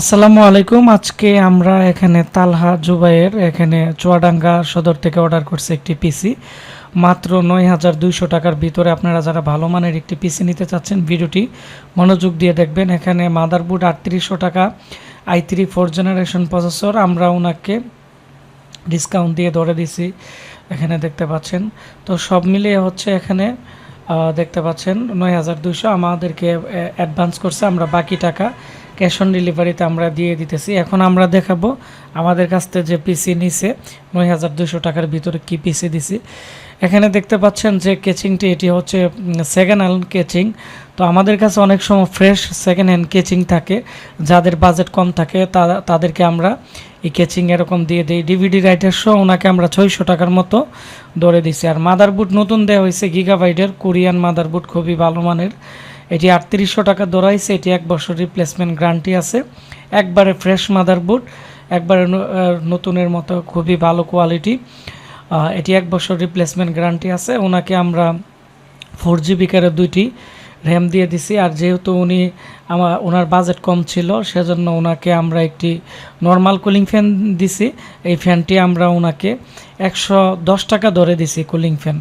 আসসালামু আলাইকুম। আজকে আমরা এখানে তালহা জুবাইয়ের এখানে চুয়াডাঙ্গা সদর থেকে অর্ডার করছি একটি পিসি মাত্র নয় হাজার দুইশো টাকার ভিতরে আপনারা যারা ভালো মানের একটি পিসি নিতে চাচ্ছেন, ভিডিওটি মনোযোগ দিয়ে দেখবেন। এখানে মাদারবোর্ড আটত্রিশশো টাকা I three four generation processor আমরা ওনাকে ডিসকাউন্ট দিয়ে ধরে দিছি, এখানে দেখতে পাচ্ছেন। তো সব মিলিয়ে হচ্ছে এখানে দেখতে পাচ্ছেন নয় হাজার দুইশো। আমাদেরকে অ্যাডভান্স করছে। আমরা বাকি টাকা ক্যাশ অন ডেলিভারিতে আমরা দিয়ে দিতেছি। এখন আমরা দেখাবো আমাদের কাছ থেকে যে পিসি নিছে, নয় হাজার দুইশো টাকার ভিতরে কি পিসি দিছি। এখানে দেখতে পাচ্ছেন যে কেচিংটি, এটি হচ্ছে সেকেন্ড হ্যান্ড কেচিং। তো আমাদের কাছে অনেক সময় ফ্রেশ সেকেন্ড হ্যান্ড কেচিং থাকে। যাদের বাজেট কম থাকে, তা- তাদেরকে আমরা এই কেচিং এরকম দিয়ে দিই। ডিভিডি রাইটার সহ ওনাকে আমরা ছয়শো টাকার মতো ধরে দিছি। আর মাদারবোর্ড নতুন দেওয়া হয়েছে গিগাবাইটের কোরিয়ান মাদারবোর্ড খুবই ভালো মানের। এটি আটত্রিশশো টাকা দৌড়াইছে, এটি এক বছর রিপ্লেসমেন্ট গ্যারান্টি আছে। একবারে ফ্রেশ মাদারবোর্ড একবারে নতুনের মতো খুবই ভালো কোয়ালিটি এটি এক বছর রিপ্লেসমেন্ট গ্যারান্টি আছে। ওনাকে আমরা ফোর জিবি কারের দুইটি র্যাম দিয়ে দিছি, আর যেহেতু উনি আমার, ওনার বাজেট কম ছিল, সেজন্য ওনাকে আমরা একটি নর্মাল কুলিং ফ্যান দিছি। এই ফ্যানটি আমরা ওনাকে একশো দশ টাকা ধরে দিছি কুলিং ফ্যান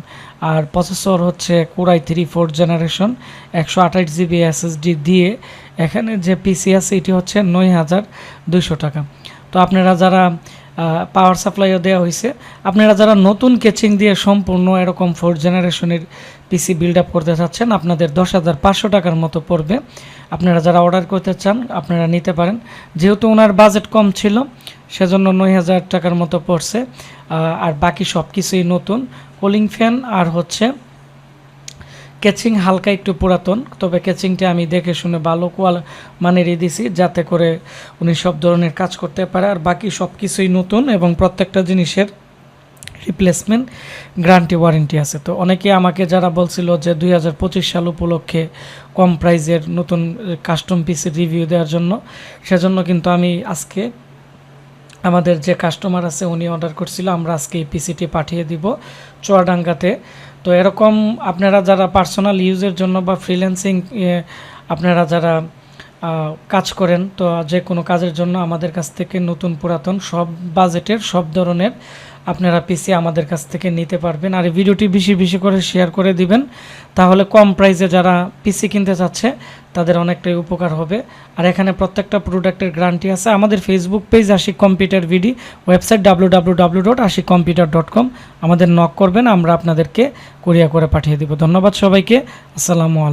আর প্রসেসর হচ্ছে core I three four generation একশো আঠাশ জিবি এসএসডি দিয়ে। এখানে যে পিসি আছে, এটি হচ্ছে নয় হাজার দুইশো টাকা। তো আপনারা যারা পাওয়ার সাপ্লাইও দেওয়া হয়েছে আপনারা যারা নতুন কেচিং দিয়ে সম্পূর্ণ এরকম ফোর জেনারেশনের পিসি বিল্ড আপ করতে চাচ্ছেন, আপনাদের দশ হাজার পাঁচশো টাকার মতো পড়বে। আপনারা যারা অর্ডার করতে চান, আপনারা নিতে পারেন। যেহেতু ওনার বাজেট কম ছিল, সেজন্য নয় হাজার টাকার মতো পড়ছে। আর বাকি সব কিছুই নতুন। কুলিং ফ্যান আর হচ্ছে কেচিং হালকা একটু পুরাতন, তবে কেচিংটা আমি দেখে শুনে ভালো কোয়াল মানেরই দিছি, যাতে করে উনি সব ধরনের কাজ করতে পারে। আর বাকি সব কিছুই নতুন এবং প্রত্যেকটা জিনিসের রিপ্লেসমেন্ট গ্যারান্টি ওয়ারেন্টি আছে। তো অনেকে আমাকে যারা বলছিল যে দুই হাজার পঁচিশ সাল উপলক্ষে কম প্রাইজের নতুন কাস্টম পিসির রিভিউ দেওয়ার জন্য, সেজন্য কিন্তু আমি আজকে আমাদের যে কাস্টমার আছে উনি অর্ডার করছিল, আমরা আজকে এই পিসিটি পাঠিয়ে দিব চুয়াডাঙ্গাতে। তো এরকম আপনারা যারা পার্সোনাল ইউজের জন্য বা ফ্রিল্যান্সিং আপনারা যারা কাজ করেন, তো যে কোনো কাজের জন্য আমাদের কাছ থেকে নতুন পুরাতন সব বাজেটের সব ধরনের আপনারা পিসি আমাদের কাছ থেকে নিতে পারবেন। আর ভিডিওটি বেশি বেশি করে শেয়ার করে দিবেন। তাহলে কম প্রাইসে যারা পিসি কিনতে চাচ্ছে তাদের অনেকটাই উপকার হবে। আর এখানে প্রত্যেকটা প্রোডাক্টের গ্যারান্টি আছে। আমাদের ফেসবুক পেজ আশিক কম্পিউটার ভিডি website W W W dot Ashik computer dot com আমাদের নক করবেন, আমরা আপনাদেরকে কোরিয়া করে পাঠিয়ে দেবো। ধন্যবাদ সবাইকে। আসসালামু আলাইকুম।